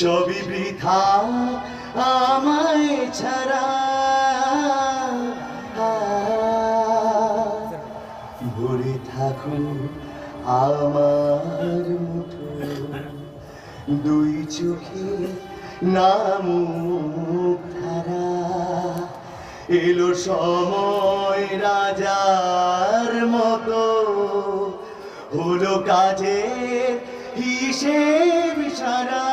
সবই বৃথা আমায় ছাড়া। ভরে থাকুন আমার মুঠো। দুই চোখে নামুক ধারা। এলো সময় রাজার মতো। হলো কাজে হিসেব সারা।